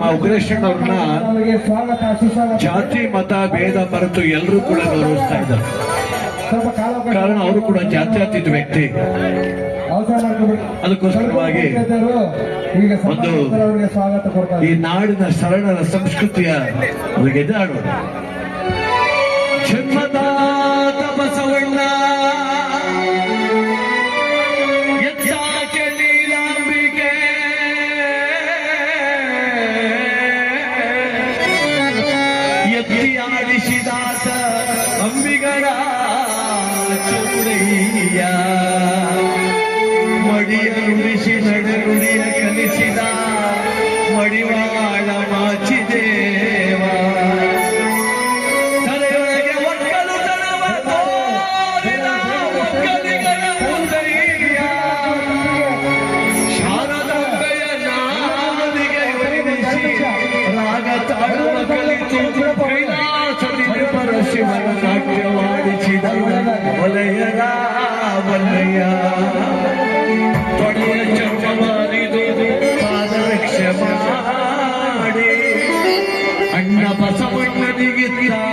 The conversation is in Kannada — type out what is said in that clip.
ನಮ್ಮ ಉಗ್ರೇಶನ್ ಅವ್ರನ್ನ ಜಾತಿ ಮತ ಭೇದ ಮರೆತು ಎಲ್ಲರೂ ಕೂಡ ಗೌರವಿಸ್ತಾ ಇದ್ದಾರೆ. ಕಾರಣ ಅವರು ಕೂಡ ಜಾತ್ಯಾತೀತ ವ್ಯಕ್ತಿ. ಅದಕ್ಕೋಸ್ಕರವಾಗಿ ಒಂದು ಈ ನಾಡಿನ ಶರಣರ ಸಂಸ್ಕೃತಿಯ ಎದುರಾಡೋಣ ಕಳಿಸಿದ ಮಡಿವಾಳ ಮಾಚಿದೇವ. ತಲೆಯೊಳಗೆ ಒಕ್ಕಲು ಶಾರದಪ್ಪೆಯ ನಾಮದಿಗೆ ರಾಗ ತಾಳುವ ಕಲಿತು Tribute. Uh...